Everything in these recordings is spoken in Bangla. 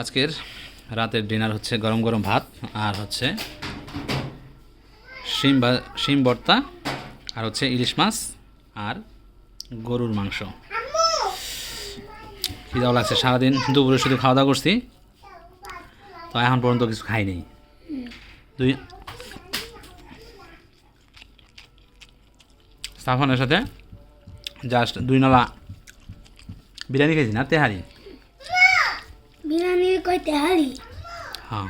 আজকের রাতের ডিনার হচ্ছে গরম গরম ভাত আর হচ্ছে শিম শিম ভর্তা আর হচ্ছে ইলিশ মাছ আর গরুর মাংস। খিদাও লাগছে, সারাদিন দুপুরে শুধু খাওয়া দাওয়া করছি। তো এখন পর্যন্ত কিছু খাইনি দুই সাফনের সাথে জাস্ট দুই নলা বিরিয়ানি খেয়েছি না, তেহারি। বিরিয়ানি কই তেহারি হ্যাঁ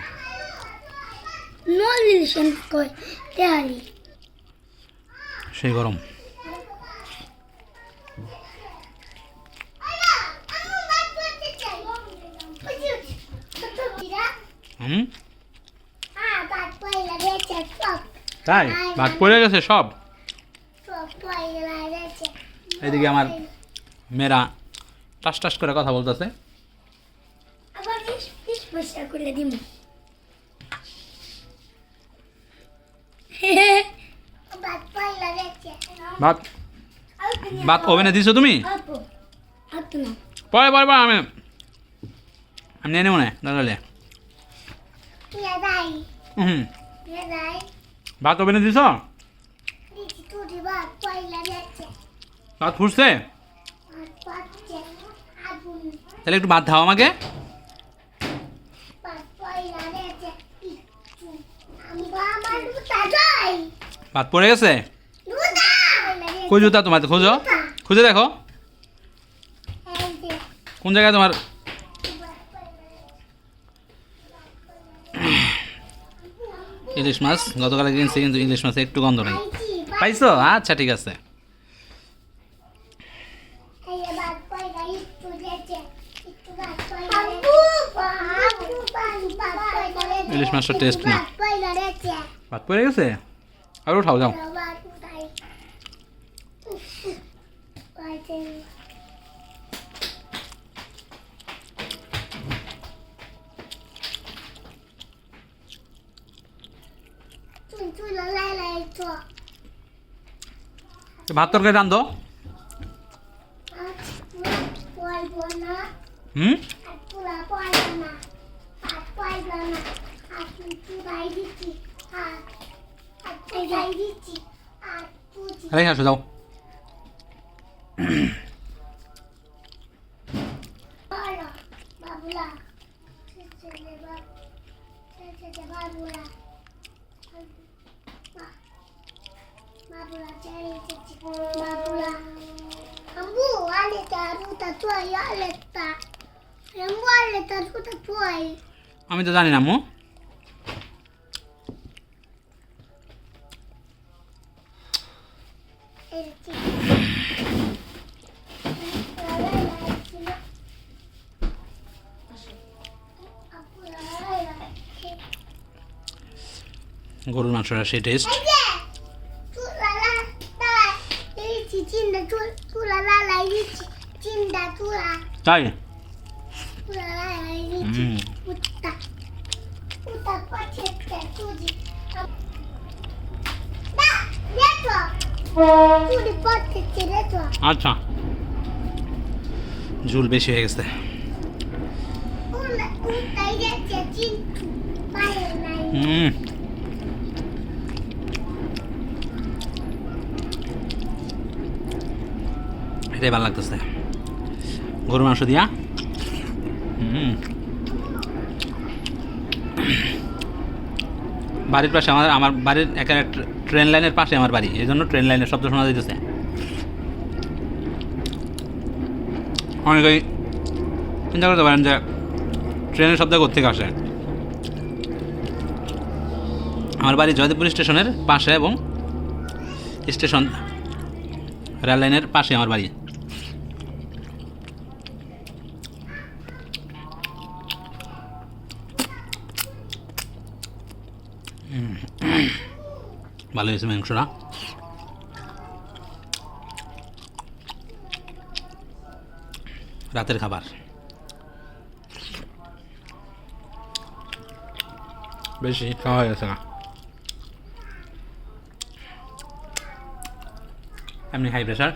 নলিলেশন কই তেহারি সেই গরম। হুম? তাই? ভাত পড়ে গেছে সব? এদিকে আমার মেয়েরা টাস টাস করে কথা বলতেছে। পয়সা করে দিম ভাত ভাত? ওভেনে দিছো তুমি? পরে পরে পরে আমি আমি নিয়ে নেব না দাঁড়ালে হুম। ভাত ওভেনে দিছ? ভাত ফুটছে? তাহলে একটু ভাত দাও আমাকে। ভাত পড়ে গেছে? কই জুতা তোমার? খোঁজো। খুঁজে দেখো। কোন জায়গায় তোমার? ইলিশ মাছ। গতকালে কিনছি কিন্তু ইলিশ মাছে একটু গন্ধ নেই। পাইছো? আচ্ছা ঠিক আছে। ইলিশ মাছটা টেস্ট না। ভাত পড়ে গেছে? আর উঠাও যাও। ভাত তরকারি রান্ধো? হুম? Aleta. Ambu aleta ruta tua. আমি তো জানি না আম্মু গরুর মাংসটা সেই টেস্ট তাই হুম। আচ্ছা। ঝুল বেশি হয়ে গেছে। হুম। এটাই ভালো লাগতেছে। গরুর মাংস দিয়া। বাড়ির পাশে আমার আমার বাড়ির একেবারে ট্রে- ট্রেন লাইনের পাশে আমার বাড়ি। এই জন্য ট্রেন লাইনের শব্দ শোনা যাইতেছে। অনেকেই চিন্তা করতে পারেন যে ট্রেনের শব্দ কোথেকে আসে। আমার বাড়ি জয়দেবপুর স্টেশনের পাশে এবং স্টেশন রেল লাইনের পাশে আমার বাড়ি। ভালো হয়েছে মাংসটা। রাতের খাবার। বেশি খাওয়া হয়ে গেছে না। এমনি হাই প্রেশার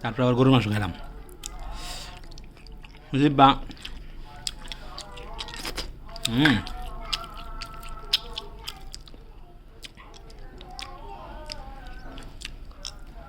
তারপর আবার গরু মাংস খেলাম। জিব্বা। হুম হুম।